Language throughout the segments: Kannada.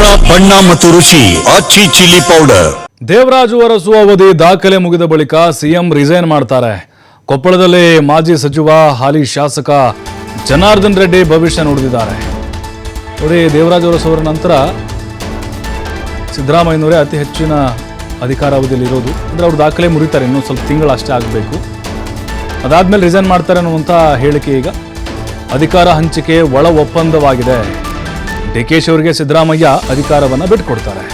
ಖಾರ ಬಣ್ಣ ಮತ್ತು ರುಚಿ ಆಚಿ ಚಿಲ್ಲಿ ಪೌಡರ್. ದೇವರಾಜು ಅರಸು ಅವಧಿ ದಾಖಲೆ ಮುಗಿದ ಬಳಿಕ ಸಿಎಂ ರಿಸೈನ್ ಮಾಡ್ತಾರೆ. ಕೊಪ್ಪಳದಲ್ಲಿ ಮಾಜಿ ಸಚಿವ, ಹಾಲಿ ಶಾಸಕ ಜನಾರ್ದನ್ ರೆಡ್ಡಿ ಭವಿಷ್ಯ ನುಡಿದಿದ್ದಾರೆ. ನೋಡಿ, ದೇವರಾಜು ಅರಸು ಅವರ ನಂತರ ಸಿದ್ದರಾಮಯ್ಯನವರೇ ಅತಿ ಹೆಚ್ಚಿನ ಅಧಿಕಾರಾವಧಿಯಲ್ಲಿ ಇರೋದು. ಅಂದರೆ ಅವರು ದಾಖಲೆ ಮುರಿತಾರೆ, ಇನ್ನೂ ಸ್ವಲ್ಪ ತಿಂಗಳು ಅಷ್ಟೇ ಆಗಬೇಕು. ಅದಾದಮೇಲೆ ರಿಸೈನ್ ಮಾಡ್ತಾರೆ ಅನ್ನುವಂಥ ಹೇಳಿಕೆ ಈಗ. ಅಧಿಕಾರ ಹಂಚಿಕೆ ಒಳ ಒಪ್ಪಂದವಾಗಿದೆ. ಡಿ ಕೆ ಶಿ ಅವರಿಗೆ ಸಿದ್ದರಾಮಯ್ಯ ಅಧಿಕಾರವನ್ನು ಬಿಟ್ಟುಕೊಡ್ತಾರೆ.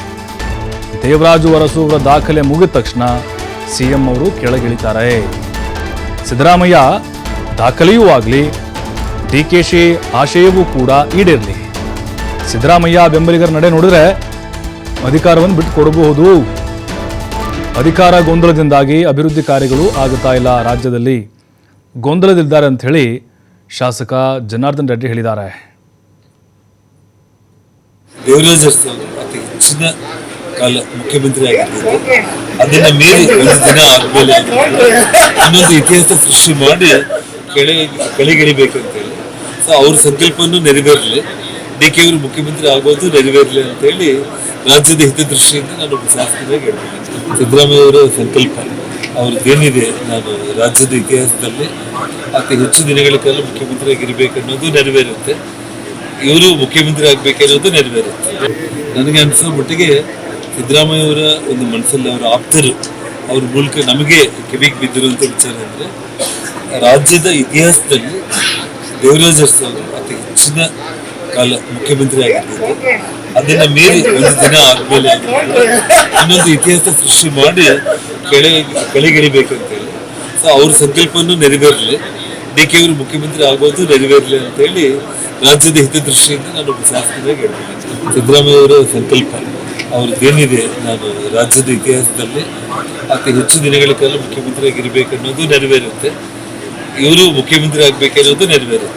ದೇವರಾಜು ಅರಸು ಅವರ ದಾಖಲೆ ಮುಗಿದ ತಕ್ಷಣ ಸಿಎಂ ಅವರು ಕೆಳಗಿಳಿತಾರೆ. ಸಿದ್ದರಾಮಯ್ಯ ದಾಖಲೆಯೂ ಆಗಲಿ, ಡಿಕೆಶಿ ಆಶಯವೂ ಕೂಡ ಈಡೇರಲಿ. ಸಿದ್ದರಾಮಯ್ಯ ಬೆಂಬಲಿಗರ ನಡೆ ನೋಡಿದ್ರೆ ಅಧಿಕಾರವನ್ನು ಬಿಟ್ಟುಕೊಡಬಹುದು. ಅಧಿಕಾರ ಗೊಂದಲದಿಂದಾಗಿ ಅಭಿವೃದ್ಧಿ ಕಾರ್ಯಗಳು ಆಗುತ್ತಾ ಇಲ್ಲ ರಾಜ್ಯದಲ್ಲಿ. ಗೊಂದಲದಿದ್ದಾರೆ ಅಂತ ಹೇಳಿ ಶಾಸಕ ಜನಾರ್ದನ್ ರೆಡ್ಡಿ ಹೇಳಿದ್ದಾರೆ. ದೇವರಾಜ್ ಅತಿ ಹೆಚ್ಚಿನ ಕಾಲ ಮುಖ್ಯಮಂತ್ರಿ ಆಗಿರ್ಬೋದು ಅದನ್ನ ಮೀರಿ ಒಂದು ದಿನ ಆದ್ಮೇಲೆ ಇನ್ನೊಂದು ಇತಿಹಾಸ ಸೃಷ್ಟಿ ಮಾಡಿ ಕೆಳ, ಕೆಳಗಿಳಿಬೇಕಂತೇಳಿ. ಸೊ ಅವ್ರ ಸಂಕಲ್ಪನೂ ನೆರವೇರಲಿ. ಡಿ ಕೆ ಅವರು ಮುಖ್ಯಮಂತ್ರಿ ಆಗೋದು ನೆರವೇರಲಿ ಅಂತೇಳಿ ರಾಜ್ಯದ ಹಿತದೃಷ್ಟಿಯಿಂದ ನಾನು ಶಾಸಕರಾಗಿ ಹೇಳ್ತೀನಿ. ಸಿದ್ದರಾಮಯ್ಯ ಅವರ ಸಂಕಲ್ಪ, ಅವ್ರದ್ದೇನಿದೆ, ನಾನು ರಾಜ್ಯದ ಇತಿಹಾಸದಲ್ಲಿ ಅತಿ ಹೆಚ್ಚು ದಿನಗಳ ಕಾಲ ಮುಖ್ಯಮಂತ್ರಿ ಆಗಿರ್ಬೇಕು ಅನ್ನೋದು ನೆರವೇರುತ್ತೆ. ಇವರು ಮುಖ್ಯಮಂತ್ರಿ ಆಗ್ಬೇಕನ್ನೋದು ನೆರವೇರುತ್ತೆ. ನನಗೆ ಅನಿಸೋ ಮಟ್ಟಿಗೆ ಸಿದ್ದರಾಮಯ್ಯ ಅವರ ಒಂದು ಮನಸ್ಸಲ್ಲಿ ಅವರ ಆಪ್ತರು, ಅವ್ರ ಮೂಲಕ ನಮಗೆ ಕಿವಿಗೆ ಬಿದ್ದಿರುವಂಥ ವಿಚಾರ ಅಂದರೆ, ರಾಜ್ಯದ ಇತಿಹಾಸದಲ್ಲಿ ದೇವರಾಜ್ ಅರಸು ಅವರು ಅತಿ ಹೆಚ್ಚಿನ ಕಾಲ ಮುಖ್ಯಮಂತ್ರಿ ಆಗಿರ್ಬೋದು ಅದನ್ನ ಮೀರಿ ಒಂದು ದಿನ ಆದ್ಮೇಲೆ ಇನ್ನೊಂದು ಇತಿಹಾಸ ಸೃಷ್ಟಿ ಮಾಡಿ ಕೆಳಗೆ ಕೆಳಗಿಳಿಬೇಕಂತೇಳಿ ಸೊ ಅವ್ರ ಸಂಕಲ್ಪವನ್ನು ನೆರವೇರಲಿ. ಡಿ ಕೆ ಅವರು ಮುಖ್ಯಮಂತ್ರಿ ಆಗೋದು ನೆರವೇರಲಿ ಅಂತೇಳಿ ರಾಜ್ಯದ ಹಿತದೃಷ್ಟಿಯಿಂದ ನಾನು ಒಬ್ಬ ಹೇಳ್ತೀನಿ. ಸಿದ್ದರಾಮಯ್ಯ ಅವರ ಸಂಕಲ್ಪ ಅವ್ರದ್ದೇನಿದೆ ನಾನು ರಾಜ್ಯದ ಇತಿಹಾಸದಲ್ಲಿ ಅತಿ ಹೆಚ್ಚು ದಿನಗಳ ಕಾಲ ಮುಖ್ಯಮಂತ್ರಿ ಇರಬೇಕು ಅನ್ನೋದು ನೆರವೇರುತ್ತೆ. ಇವರು ಮುಖ್ಯಮಂತ್ರಿ ಆಗಬೇಕೆನ್ನೋದು ನೆರವೇರುತ್ತೆ.